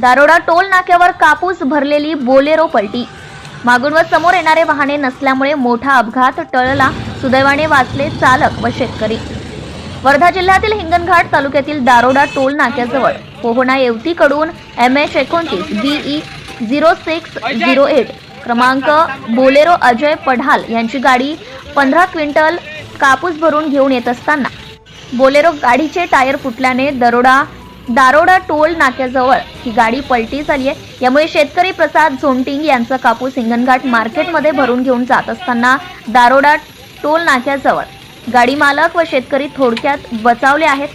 Daroda toll नाक्यावर कापूस भरलेली बोलेरो पलटी. मागून व समोर येणारे वाहने नसल्यामुळे मोठा अपघात टळला. सुदैवाने वाचले चालक व शेतकरी. वर्धा जिल्ह्यातील हिंगणघाट तालुक्यातील दारोडा टोल नाक्याजवळ पोहणा येवतीकडून एम एच एकोणतीस B E zero six zero eight क्रमांक बोलेरो अजय पढाल यांची गाडी पंधरा क्विंटल कापूस भरून घेऊन येत असताना. बोलेरो गाडीचे टायर फुटल्याने दरोडा दारोडा टोल नाक्याजवळ ही गाडी पलटी झाली आहे. यामुळे शेतकरी प्रसाद झोंटिंग यांचा कापूस हिंगणघाट मार्केटमध्ये भरून घेऊन जात असताना दारोडा टोल नाक्याजवळ गाडी मालक व शेतकरी थोडक्यात बचावले आहेत.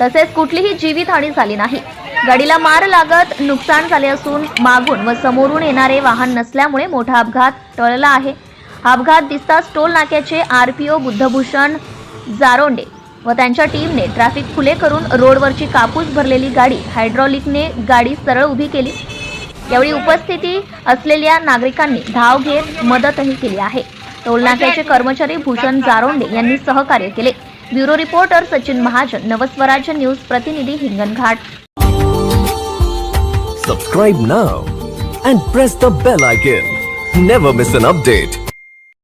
तसेच कुठलीही जीवितहानी झाली नाही. गाडीला मार लागत नुकसान झाले असून मागून व समोरून येणारे वाहन नसल्यामुळे मोठा अपघात टळला आहे. अपघात दिसताच toll नाक्याचे R P O Buddhabhushan Jaronde व त्यांच्या टीमने ट्रॅफिक खुले करून रोडवरची कापूस भरलेली गाडी हायड्रॉलिकने गाडी सरळ उभी केली. यावेळी उपस्थिती असलेल्या नागरिकांनी धाव घेत मदतही केली आहे. टोलनाक्याचे कर्मचारी भूषण जारोंडे यांनी सहकार्य केले. Bureau reporter Sachin Mahajan Navswarajya news प्रतिनिधी Hinganghat. Subscribe now and press the bell icon never miss an update